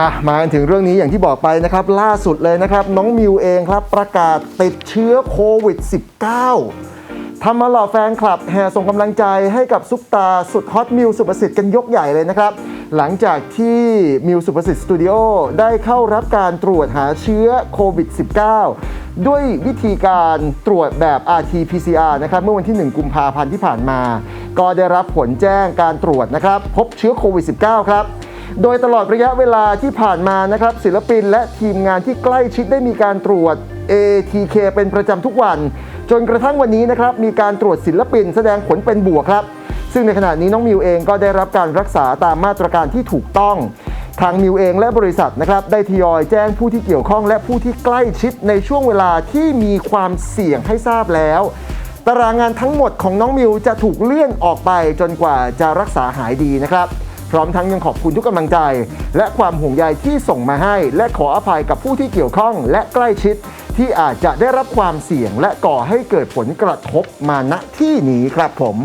อะมาถึงเรื่องนี้อย่างที่บอกไปนะครับ ล่าสุดเลยนะครับ น้องมิวเองครับ ประกาศติดเชื้อโควิด -19 ทำมาหล่าแฟนคลับ แห่ส่งกำลังใจให้กับซุปตาสุดฮอตมิวสุประสิทธิ์กันยกใหญ่เลยนะครับ หลังจากที่มิวสุประสิทธิ์สตูดิโอได้เข้ารับการตรวจหาเชื้อโควิด -19 ด้วยวิธีการตรวจแบบ RT-PCR นะครับเมื่อวันที่ 1 กุมภาพันธ์ที่ผ่านมา ก็ได้รับผลแจ้งการตรวจนะครับ พบเชื้อโควิด -19 ครับ โดยตลอดระยะเวลาที่ผ่านมานะครับศิลปินและทีมงานที่ใกล้ชิดได้มีการตรวจ ATK เป็นประจำทุกวัน จนกระทั่งวันนี้นะครับมีการตรวจศิลปินแสดงผลเป็นบวกครับ ซึ่งในขณะนี้น้องมิวเองก็ได้รับการรักษาตามมาตรการที่ถูกต้องทางมิวเองและบริษัทนะครับได้ทยอยแจ้งผู้ที่เกี่ยวข้องและผู้ที่ใกล้ชิดในช่วงเวลาที่มีความเสี่ยงให้ทราบแล้ว ตารางงานทั้งหมดของน้องมิวจะถูกเลื่อนออกไปจนกว่าจะรักษาหายดีนะครับ พร้อมทั้งยังขอบคุณทุกกำลังใจ และความห่วงใยที่ส่งมาให้ และขออภัยกับผู้ที่เกี่ยวข้องและใกล้ชิด ที่อาจจะได้รับความเสี่ยงและก่อให้เกิดผลกระทบมาณที่นี้ครับผม